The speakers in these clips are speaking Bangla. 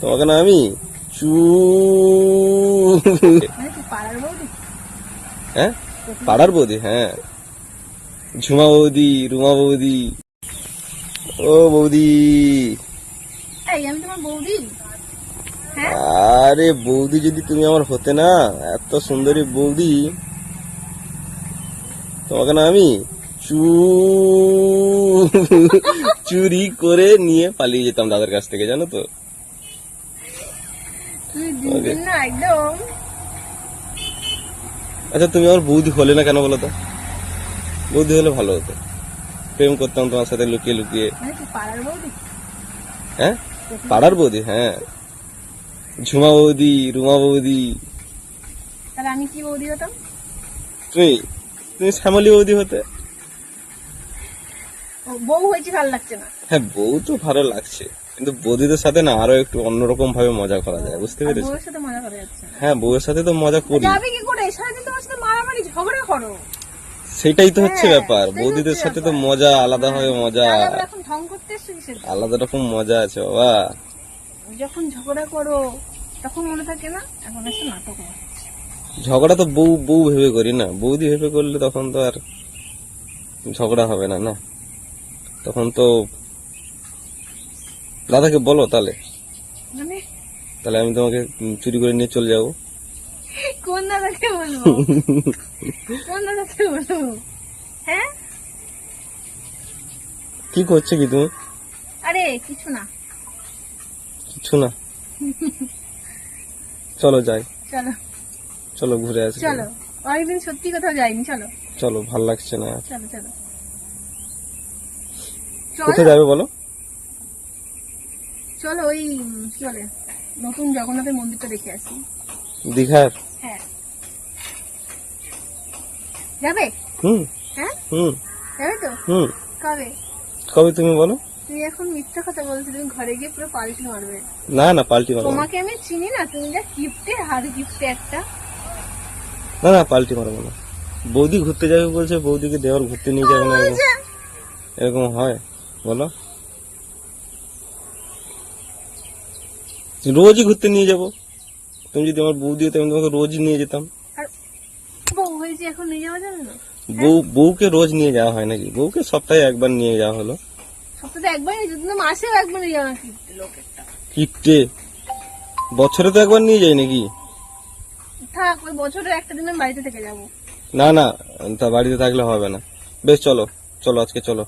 তোমাকে না আমি চু মানে পাড়ার বৌদি? হ্যাঁ? পাড়ার বৌদি হ্যাঁ। ঝুমা বৌদি রুমা বৌদি। ও বৌদি? হ্যাঁ? আরে বৌদি যদি তুমি আমার হতে না এত সুন্দরী বৌদি। তোমাকে না আমি চু চুরি করে নিয়ে পালিয়ে যেতাম দাদার কাছ থেকে জানো তো তুই দিন দিন না একদম আচ্ছা তুমি আমার বৌদি হলে না কেন বলো তো? বৌদি হলে ভালো হতো। প্রেম করতাম তোমার সাথে লুকিয়ে লুকিয়ে। মানে হ্যাঁ? পাড়ার বৌদি হ্যাঁ। ঝুমা বৌদি রুমা বৌদি। তাহলে আমি কি বৌদি হতাম? তুমি তুমি শ্যামলী বৌদি হতে। বউ হয়েছে ভালো লাগছে না। হ্যাঁ বউ তো ভালো লাগছে। কিন্তু বৌদিদের সাথে না আরও একটু অন্যরকম ভাবে মজা করা যায় বুঝতে পেরেছ বউয়ের সাথে মজা করা যাচ্ছে হ্যাঁ বউয়ের সাথে তো মজা করি। যাবে কি করে? সারাদিন তোমার সাথে মারামারি ঝগড়া করো? সেটাই তো হচ্ছে হ্যাঁ, ব্যাপার। বৌদিদের সাথে তো মজা আলাদা ভাবে মজা? আলাদা রকম মজা আছে বাবা। যখন ঝগড়া করো তখন মনে থাকে না এখন একটা নাটক ঝগড়া তো বউ বউ ভেবে করি না। বৌদি ভেবে করলে তখন তো আর ঝগড়া হবে না না? তখন তো দাদাকে বলো তাহলে। মানে? তাহলে আমি তোমাকে চুরি করে নিয়ে চলে যাব। কোন দাদাকে বলব? কোন দাদাকে বলব? হ্যাঁ? কি করছে কি তুমি? আরে কিছু না। কিছু না। চলো যাই। চলো। চলো ঘুরে আসি চলো। অনেকদিন সত্যি কোথাও যাইনি চলো। চলো ভালো লাগছে না। চলো চলো। কোথায় যাবে বলো? চলো ওই কি বলে নতুন জগন্নাথের মন্দিরটা দেখে আসি। দীঘার? হ্যাঁ। যাবে? হুম। হ্যাঁ? হুম। যাবে তো? হুম। কবে? কবে তুমি বলো? তুমি এখন মিথ্যা কথা বলছো তুমি ঘরে গিয়ে পুরো পাল্টি মারবে। না না পাল্টি মারবো। তোমাকে আমি চিনি না তুমি যা গিফটে হার গিফটে একটা। না না পাল্টি মারবো না। বৌদি ঘুরতে যাবে বলছে বৌদিকে দেওয়ার ঘুরতে নিয়ে যাবে না। এরকম হয়। বলো। রোজই ঘুরতে নিয়ে যাব। তুমি যদি আমার বৌদি হতো আমি তোমাকে রোজই নিয়ে যেতাম। বউ বউ বউকে রোজ নিয়ে যাওয়া হয় নাকি? বউকে সপ্তাহে একবার নিয়ে যাওয়া হলো। সপ্তাহে একবার নিয়ে যেত না মাসেও একবার নিয়ে যাওয়া কিপটে বছরে তো একবার নিয়ে যাই নাকি? থাক ওই বছরে একটা দিন আমি বাড়িতে থেকে যাব। না না তা বাড়িতে থাকলে হবে না। বেশ চলো চলো আজকে চলো।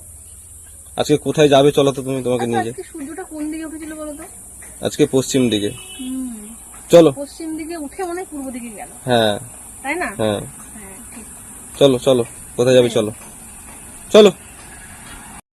আজকে কোথায় যাবে চলো তো তুমি তোমাকে আচ্ছা, নিয়ে যাই। সূর্যটা কোন দিকে উঠেছিল বলো তো? আজকে পশ্চিম দিকে। চলো। পশ্চিম দিকে উঠে মনে পূর্ব দিকে গেল। হ্যাঁ। তাই না? হ্যাঁ। হ্যাঁ চলো চলো। কোথায় যাবে চলো। চলো।